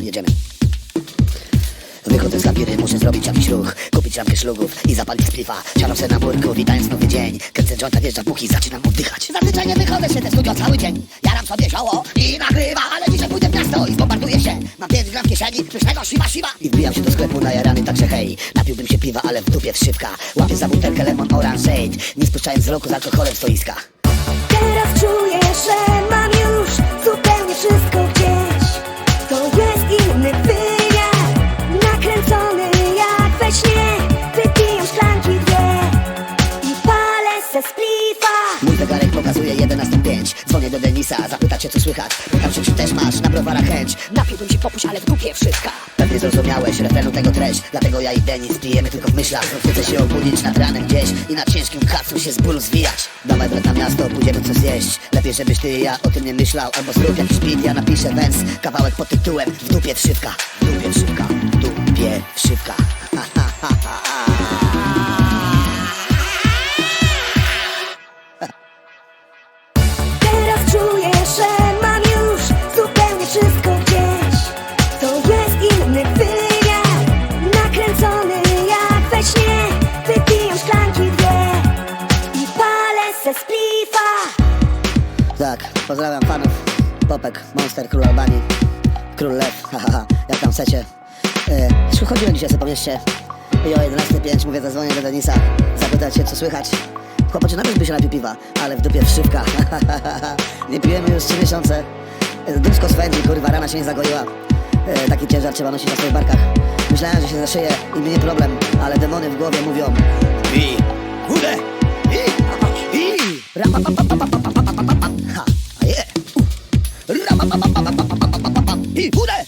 Jedziemy. Wychodzę z labiry, muszę zrobić jakiś ruch Kupić ramkę szlugów i zapalić splifa Siadam se na murku, witając nowy dzień. Kręcę jointa, wjeżdża puchi, zaczynam oddychać. Zazwyczaj nie wychodzę się ze studio cały dzień. Jaram sobie zioło i nagrywa Ale dzisiaj pójdę w miasto i zbombarduję się. Mam 5 gram w kieszeni, pysznego siwa siwa I wbijam się do sklepu na jarany także hej. Napiłbym się piwa, ale w dupie wszywka Łapię za butelkę lemon orangeade Nie spuszczając wzroku z alkoholem w stoiskach. Teraz czuję, że mam już pokazuje 11.05 Dzwonię do Denisa, zapytać się co słychać. Pytam się czy też masz na browara chęć. Napiłbym się popuś, ale w dupie wszystka Pewnie zrozumiałeś refrenu tego treść. Dlatego ja i Denis pijemy tylko w myślach. Znów chcę się obudzić nad ranem gdzieś I na ciężkim kacu się z bólu zwijać. Dawaj brat na miasto, pójdziemy coś zjeść. Lepiej żebyś ty i ja o tym nie myślał. Albo zrób jakiś beat, ja napiszę wens. Kawałek pod tytułem W dupie trzywka. W dupie trzywka. W dupie trzywka Tak, pozdrawiam fanów. Popek, Monster, Król Albanii. Król Lew, hahaha, jak tam chcecie yy, Chodziłem dzisiaj sobie po mieście. I o 11.05 mówię, zadzwonię do Denisa. Zapytać się, co słychać. Chłopacze, nawet by się napił piwa Ale w dupie wszywka Nie pijemy już 3 miesiące. Yy, Dubsko swędzi, kurwa, rana się nie zagoiła. Yy, Taki ciężar trzeba nosić na swoich barkach. Myślałem, że się zaszyję i mnie nie problem Ale demony w głowie mówią. I, Who that?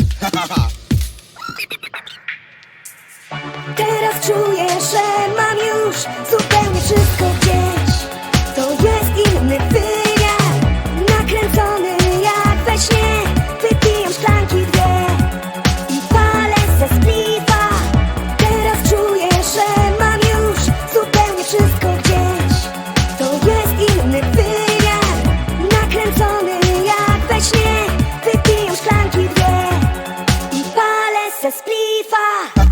se splifa.